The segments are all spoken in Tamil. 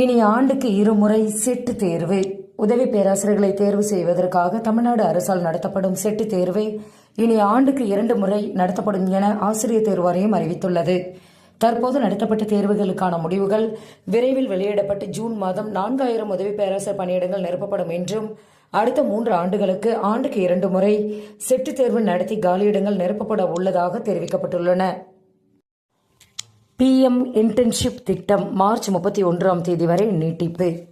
இனி ஆண்டுக்கு இருமுறை செட்டு தேர்வு. உதவி பேராசிரியர்களை தேர்வு செய்வதற்காக தமிழ்நாடு அரசால் நடத்தப்படும் செட்டு தேர்வு இனி ஆண்டுக்கு இரண்டு முறை நடத்தப்படும் என ஆசிரியர் தேர்வாரியம் அறிவித்துள்ளது. தற்போது நடத்தப்பட்ட தேர்வுகளுக்கான முடிவுகள் விரைவில் வெளியிடப்பட்டு ஜூன் மாதம் நான்காயிரம் உதவி பேராசிரியர் பணியிடங்கள் நிரப்பப்படும் என்றும் அடுத்த மூன்று ஆண்டுகளுக்கு ஆண்டுக்கு இரண்டு முறை செட்டு தேர்வு நடத்தி காலியிடங்கள் நிரப்பப்பட உள்ளதாக தெரிவிக்கப்பட்டுள்ளன. பிஎம் இன்டர்ன்ஷிப் திட்டம் மார்ச் முப்பத்தி ஒன்றாம் தேதி வரை நீட்டிப்பு.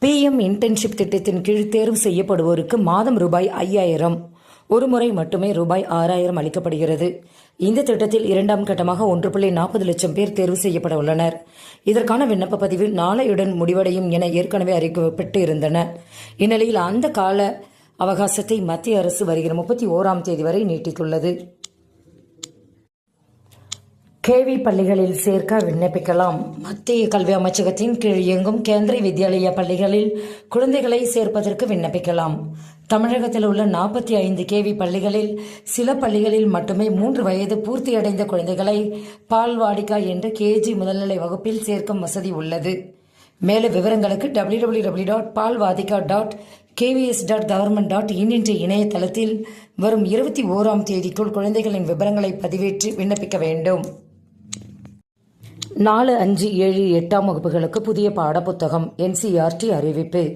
பிஎம் இன்டர்ன்ஷிப் திட்டத்தின் கீழ் தேர்வு செய்யப்படுவோருக்கு மாதம் ரூபாய் ஐயாயிரம். ஒரு முறை மட்டுமே ரூபாய் ஆறாயிரம் அளிக்கப்படுகிறது. இந்த திட்டத்தில் இரண்டாம் கட்டமாக ஒன்று புள்ளி நாற்பது லட்சம் பேர் தேர்வு செய்யப்பட உள்ளனர். இதற்கான விண்ணப்ப பதிவு நாளையுடன் முடிவடையும் என ஏற்கனவே அறிவிக்கப்பட்டு இருந்தன. இந்நிலையில் அந்த கால அவகாசத்தை மத்திய அரசு வருகிற முப்பத்தி ஓராம் தேதி வரை நீட்டித்துள்ளது. கேவி பள்ளிகளில் சேர்க்க விண்ணப்பிக்கலாம். மத்திய கல்வி அமைச்சகத்தின் கீழ் இயங்கும் கேந்திரிய வித்யாலய பள்ளிகளில் குழந்தைகளை சேர்ப்பதற்கு விண்ணப்பிக்கலாம். தமிழகத்தில் உள்ள நாற்பத்தி ஐந்து கேவி பள்ளிகளில் சில பள்ளிகளில் மட்டுமே மூன்று வயது பூர்த்தியடைந்த குழந்தைகளை பால்வாடிகா என்ற கேஜி முதல்நிலை வகுப்பில் சேர்க்கும் வசதி உள்ளது. மேலும் விவரங்களுக்கு W W W dot Balvatika dot KVS dot government dot in என்ற இணையதளத்தில் வரும் இருபத்தி ஓராம் தேதிக்குள் குழந்தைகளின் விவரங்களை பதிவேற்றி விண்ணப்பிக்க வேண்டும். நாலு அஞ்சு ஏழு எட்டாம் வகுப்புகளுக்கு புதிய பாடப்புத்தகம் என்சிஆர்டி அறிவிப்பு.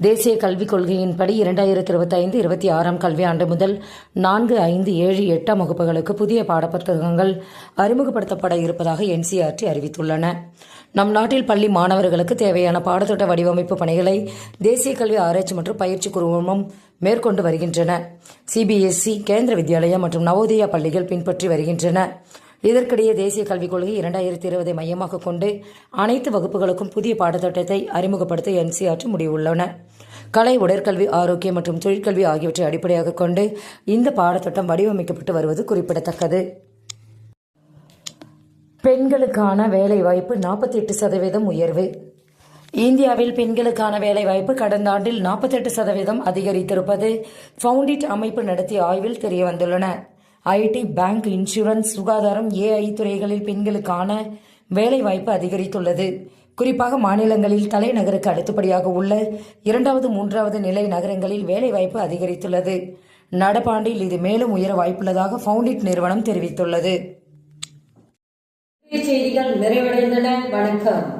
தேசிய கல்விக் கொள்கையின்படி இரண்டாயிரத்தி இருபத்தி ஐந்து இருபத்தி ஆறாம் கல்வியாண்டு முதல் நான்கு ஐந்து ஏழு எட்டாம் வகுப்புகளுக்கு புதிய பாடப்புத்தகங்கள் அறிமுகப்படுத்தப்பட இருப்பதாக என்சிஆர்டி அறிவித்துள்ளன. நம் நாட்டில் பள்ளி மாணவர்களுக்கு தேவையான பாடத்திட்ட வடிவமைப்பு பணிகளை தேசிய கல்வி ஆராய்ச்சி மற்றும் பயிற்சி குழுமம் மேற்கொண்டு வருகின்றன. சிபிஎஸ்இ கேந்திர வித்யாலயா மற்றும் நவோதயா பள்ளிகள் பின்பற்றி வருகின்றன. இதற்கிடையே தேசிய கல்விக் கொள்கை இரண்டாயிரத்தி இருபதை மையமாக கொண்டு அனைத்து வகுப்புகளுக்கும் புதிய பாடத்திட்டத்தை அறிமுகப்படுத்த என்சிஆர்டி முடிவுள்ளன. கலை உடற்கல்வி ஆரோக்கியம் மற்றும் தொழிற்கல்வி ஆகியவற்றை அடிப்படையாக கொண்டு இந்த பாடத்திட்டம் வடிவமைக்கப்பட்டு வருவது குறிப்பிடத்தக்கது. பெண்களுக்கான வேலைவாய்ப்பு நாற்பத்தி எட்டு சதவீதம் உயர்வு. இந்தியாவில் பெண்களுக்கான வேலைவாய்ப்பு கடந்த ஆண்டில் நாற்பத்தெட்டு சதவீதம் அதிகரித்திருப்பது ஃபவுண்டிட் அமைப்பு நடத்திய ஆய்வில் தெரியவந்துள்ளன. ஐடி பேங்க் இன்சூரன்ஸ் சுகாதாரம் ஏஐ துறைகளில் பெண்களுக்கான வேலைவாய்ப்பு அதிகரித்துள்ளது. குறிப்பாக மாநிலங்களில் தலைநகருக்கு அடுத்தபடியாக உள்ள இரண்டாவது மூன்றாவது நிலை நகரங்களில் வேலைவாய்ப்பு அதிகரித்துள்ளது. நடப்பாண்டில் இது மேலும் உயர வாய்ப்புள்ளதாக ஃபவுண்டிட் நிறுவனம் தெரிவித்துள்ளது. செய்திகள் நிறைவடைந்தன. வணக்கம்.